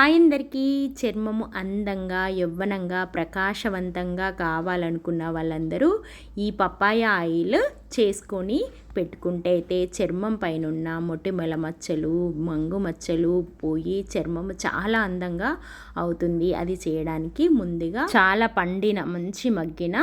Hi అందరికీ. చర్మము అందంగా యవ్వనంగా ప్రకాశవంతంగా కావాలనుకున్న వాళ్ళందరూ ఈ పప్పాయ ఆయిల్ చేసుకొని పెట్టుకుంటే అయితే చర్మం పైన ఉన్న మొటిమల మచ్చలు మంగు మచ్చలు పోయి చర్మము చాలా అందంగా అవుతుంది. అది చేయడానికి ముందుగా చాలా పండిన మంచి మగ్గిన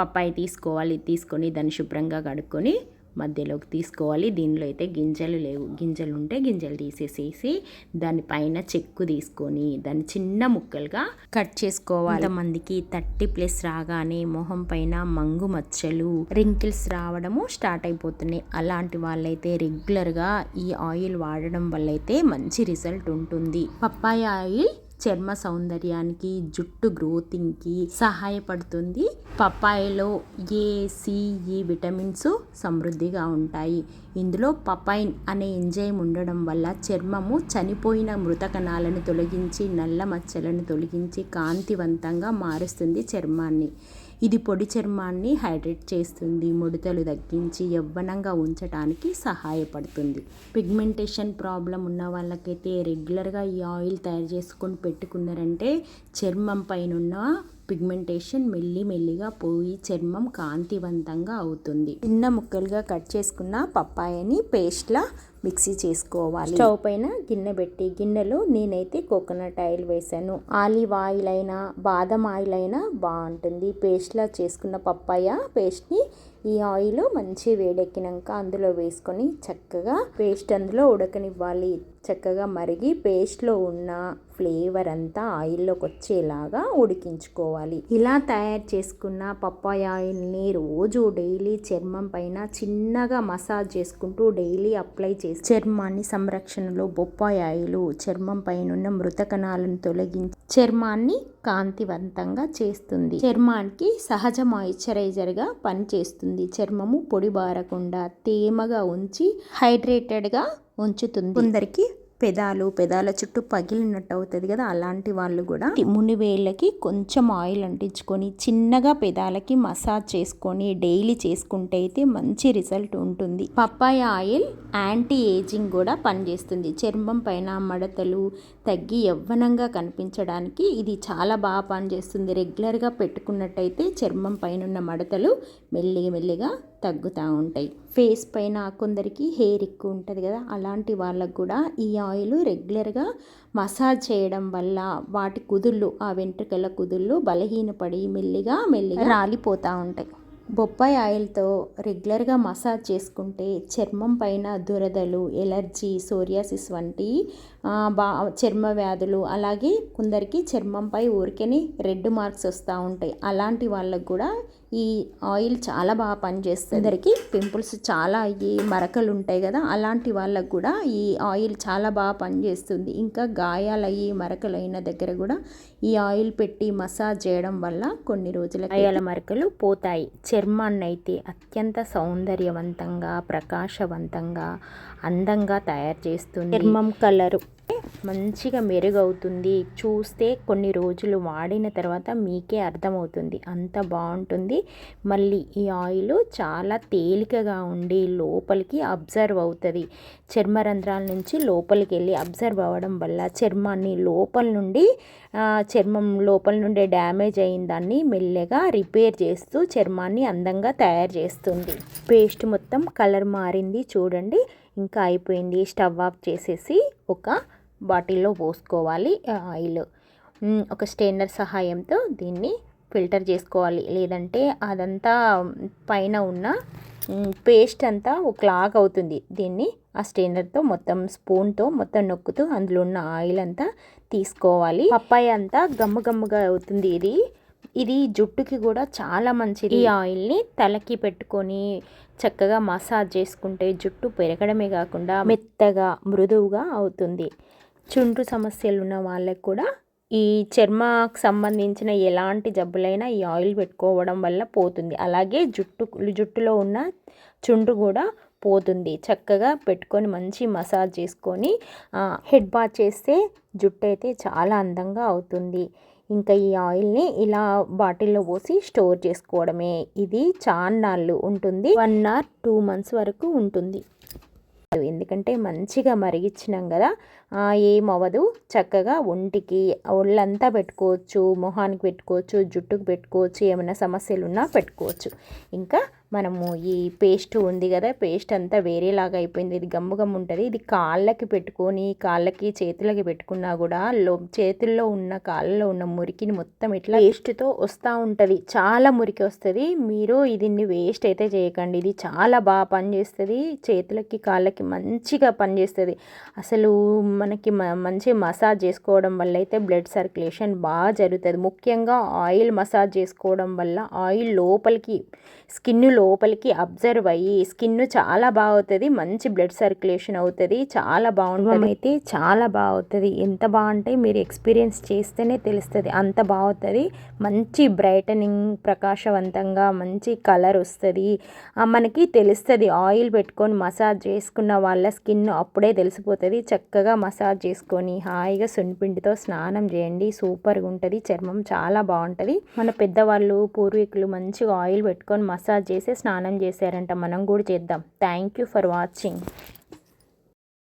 పప్పాయి తీసుకోవాలి. తీసుకొని దాన్ని శుభ్రంగా కడుక్కొని మధ్యలోకి తీసుకోవాలి. దీనిలో అయితే గింజలు లేవు. గింజలు ఉంటే గింజలు తీసేసేసి దానిపైన చెక్కు తీసుకొని దాన్ని చిన్న ముక్కలుగా కట్ చేసుకోవాలి. మందికి థర్టీ ప్లస్ రాగానే మొహం పైన మంగు మచ్చలు రింకిల్స్ రావడము స్టార్ట్ అయిపోతున్నాయి. అలాంటి వాళ్ళైతే రెగ్యులర్గా ఈ ఆయిల్ వాడడం వల్ల అయితే మంచి రిజల్ట్ ఉంటుంది. పప్పాయ ఆయిల్ చర్మ సౌందర్యానికి జుట్టు గ్రోతింగ్కి సహాయపడుతుంది. పప్పాయలో ఏ సిఈ విటమిన్స్ సమృద్ధిగా ఉంటాయి. ఇందులో పపైన్ అనే ఎంజైమ్ ఉండడం వల్ల చర్మము చనిపోయిన మృత కణాలను తొలగించి నల్ల మచ్చలను తొలగించి కాంతివంతంగా మారుస్తుంది చర్మాన్ని. ఇది పొడి చర్మాన్ని హైడ్రేట్ చేస్తుంది. ముడతలు తగ్గించి యవ్వనంగా ఉంచడానికి సహాయపడుతుంది. పిగ్మెంటేషన్ ప్రాబ్లం ఉన్న వాళ్ళకైతే రెగ్యులర్గా ఈ ఆయిల్ తయారు చేసుకొని పెట్టుకున్నారంటే చర్మం పైన పిగ్మెంటేషన్ మెల్లి మెల్లిగా పోయి చర్మం కాంతివంతంగా అవుతుంది. చిన్న ముక్కలుగా కట్ చేసుకున్న పప్పాయని పేస్ట్లా మిక్సీ చేసుకోవాలి. స్టవ్ పైన గిన్నె పెట్టి గిన్నెలో నేనైతే కోకోనట్ ఆయిల్ వేసాను. ఆలివ్ ఆయిల్ అయినా బాదం ఆయిల్ అయినా బాగుంటుంది. పేస్ట్లా చేసుకున్న పప్పాయ పేస్ట్ని ఈ ఆయిల్ మంచి వేడెక్కినాక అందులో వేసుకొని చక్కగా పేస్ట్ అందులో ఉడకనివ్వాలి. చక్కగా మరిగి పేస్ట్లో ఉన్న ఫ్లేవర్ అంతా ఆయిల్లోకి వచ్చేలాగా ఉడికించుకోవాలి. ఇలా తయారు చేసుకున్న పప్పాయ ఆయిల్ని రోజు డైలీ చర్మం పైన చిన్నగా మసాజ్ చేసుకుంటూ డైలీ అప్లై చేసి చర్మాన్ని సంరక్షణలో బొప్పాయి ఆయిల్ చర్మం పైన మృత కణాలను తొలగించి చర్మాన్ని కాంతివంతంగా చేస్తుంది. చర్మానికి సహజ మాయిశ్చరైజర్గా పనిచేస్తుంది. చర్మము పొడిబారకుండా తేమగా ఉంచి హైడ్రేటెడ్గా ఉంచుతుంది. కొందరికి పెదాలు పెదాల చుట్టూ పగిలినట్టు అవుతుంది కదా అలాంటి వాళ్ళు కూడా మునివేళ్ళకి కొంచెం ఆయిల్ అంటించుకొని చిన్నగా పెదాలకి మసాజ్ చేసుకొని డైలీ చేసుకుంటే అయితే మంచి రిజల్ట్ ఉంటుంది. పప్పాయ ఆయిల్ యాంటీ ఏజింగ్ కూడా పనిచేస్తుంది. చర్మం పైన మడతలు తగ్గి యవ్వనంగా కనిపించడానికి ఇది చాలా బాగా పనిచేస్తుంది. రెగ్యులర్గా పెట్టుకున్నట్టయితే చర్మం పైన ఉన్న మడతలు మెల్లిగా మెల్లిగా తగ్గుతూ ఉంటాయి. ఫేస్ పైన కొందరికి హెయిర్ ఎక్కువ ఉంటుంది కదా అలాంటి వాళ్ళకు కూడా ఈ ఆయిల్ రెగ్యులర్గా మసాజ్ చేయడం వల్ల వాటి కుదుళ్ళు ఆ వెంట్రుకల కుదుళ్ళు బలహీనపడి మెల్లిగా మెల్లిగా రాలిపోతూ ఉంటాయి. బొప్పాయి ఆయిల్తో రెగ్యులర్గా మసాజ్ చేసుకుంటే చర్మం పైన దురదలు ఎలర్జీ సోరియాసిస్ వంటి బా చర్మ వ్యాధులు అలాగే కొందరికి చర్మంపై ఊరికేనే రెడ్ మార్క్స్ వస్తూ ఉంటాయి. అలాంటి వాళ్ళకు కూడా ఈ ఆయిల్ చాలా బాగా పనిచేస్తుంది. అందరికి పింపుల్స్ చాలా అయ్యి మరకలు ఉంటాయి కదా అలాంటి వాళ్ళకు కూడా ఈ ఆయిల్ చాలా బాగా పనిచేస్తుంది. ఇంకా గాయాలయ్యి మరకలు అయిన దగ్గర కూడా ఈ ఆయిల్ పెట్టి మసాజ్ చేయడం వల్ల కొన్ని రోజుల గాయాల మరకలు పోతాయి. చర్మాన్ని అయితే అత్యంత సౌందర్యవంతంగా ప్రకాశవంతంగా అందంగా తయారు చేస్తుంది. చర్మం కలరు. మంచిగా మెరుగవుతుంది. చూస్తే కొన్ని రోజులు వాడిన తర్వాత మీకే అర్థమవుతుంది. అంత బాగుంటుంది. మళ్ళీ ఈ ఆయిల్ చాలా తేలికగా ఉండి లోపలికి అబ్జర్వ్ అవుతుంది. చర్మరంధ్రాల నుంచి లోపలికి వెళ్ళి అబ్జర్వ్ అవ్వడం వల్ల చర్మాన్ని లోపల నుండి చర్మం లోపల నుండి డ్యామేజ్ అయిన దాన్ని మెల్లగా రిపేర్ చేస్తూ చర్మాన్ని అందంగా తయారు చేస్తుంది. పేస్ట్ మొత్తం కలర్ మారింది చూడండి. ఇంకా అయిపోయింది. స్టవ్ ఆఫ్ చేసేసి ఒక బాటిల్లో పోసుకోవాలి ఆయిల్. ఒక స్టెయినర్ సహాయంతో దీన్ని ఫిల్టర్ చేసుకోవాలి. లేదంటే అదంతా పైన ఉన్న పేస్ట్ అంతా ఒకలాగా అవుతుంది. దీన్ని ఆ స్టెయినర్తో మొత్తం స్పూన్తో మొత్తం నొక్కుతూ అందులో ఉన్న ఆయిల్ అంతా తీసుకోవాలి. పప్పాయ అంతా గమ్మ గమ్ముగా అవుతుంది ఇది. ఇది జుట్టుకి కూడా చాలా మంచిది. ఈ ఆయిల్ని తలకి పెట్టుకొని చక్కగా మసాజ్ చేసుకుంటే జుట్టు పెరగడమే కాకుండా మెత్తగా మృదువుగా అవుతుంది. చుండ్రు సమస్యలు ఉన్న వాళ్ళకి కూడా ఈ చర్మకు సంబంధించిన ఎలాంటి జబ్బులైనా ఈ ఆయిల్ పెట్టుకోవడం వల్ల పోతుంది. అలాగే జుట్టు జుట్టులో ఉన్న చుండ్రు కూడా పోతుంది. చక్కగా పెట్టుకొని మంచి మసాజ్ చేసుకొని హెడ్ బాత్ చేస్తే జుట్టు అయితే చాలా అందంగా అవుతుంది. ఇంకా ఈ ఆయిల్ని ఇలా బాటిల్లో పోసి స్టోర్ చేసుకోవడమే. ఇది చాన్నాళ్ళు ఉంటుంది. వన్ ఆర్ టూ మంత్స్ వరకు ఉంటుంది. ఎందుకంటే మంచిగా మరిగించినాం కదా ఏమవ్వదు. చక్కగా ఒంటికి ఒళ్ళంతా పెట్టుకోవచ్చు మొహానికి పెట్టుకోవచ్చు జుట్టుకు పెట్టుకోవచ్చు ఏమైనా సమస్యలు ఉన్నా పెట్టుకోవచ్చు. ఇంకా మనము ఈ పేస్ట్ ఉంది కదా పేస్ట్ అంతా వేరేలాగా అయిపోయింది. ఇది గమ్ము గమ్ము ఉంటుంది. ఇది కాళ్ళకి పెట్టుకొని కాళ్ళకి చేతులకి పెట్టుకున్నా కూడా లో చేతుల్లో ఉన్న కాళ్ళలో ఉన్న మురికిని మొత్తం ఇట్లా పేస్ట్తో వస్తూ ఉంటుంది. చాలా మురికి వస్తుంది. మీరు దీన్ని వేస్ట్ అయితే చేయకండి. ఇది చాలా బాగా పనిచేస్తుంది. చేతులకి కాళ్ళకి మంచిగా పనిచేస్తుంది. అసలు మనకి మంచి మసాజ్ చేసుకోవడం వల్ల అయితే బ్లడ్ సర్క్యులేషన్ బాగా జరుగుతుంది. ముఖ్యంగా ఆయిల్ మసాజ్ చేసుకోవడం వల్ల ఆయిల్ లోపలికి స్కిన్ లోపలికి అబ్జర్వ్ అయ్యి స్కిన్ చాలా బాగా అవుతుంది మంచి బ్లడ్ సర్క్యులేషన్ అవుతుంది చాలా బాగుంటుంది. అయితే చాలా బాగా అవుతుంది ఎంత బాగుంటే మీరు ఎక్స్పీరియన్స్ చేస్తేనే తెలుస్తుంది. అంత బాగుతుంది. మంచి బ్రైటనింగ్ ప్రకాశవంతంగా మంచి కలర్ వస్తుంది. మనకి తెలుస్తుంది. ఆయిల్ పెట్టుకొని మసాజ్ చేసుకున్న వాళ్ళ స్కిన్ అప్పుడే తెలిసిపోతుంది. చక్కగా మసాజ్ చేసుకొని హాయిగా సున్నిపిండితో స్నానం చేయండి. సూపర్గా ఉంటుంది. చర్మం చాలా బాగుంటుంది. మన పెద్దవాళ్ళు పూర్వీకులు మంచిగా ఆయిల్ పెట్టుకొని మసాజ్ చేసి స్నానం చేశారంట. మనం కూడా చేద్దాం. Thank you for watching.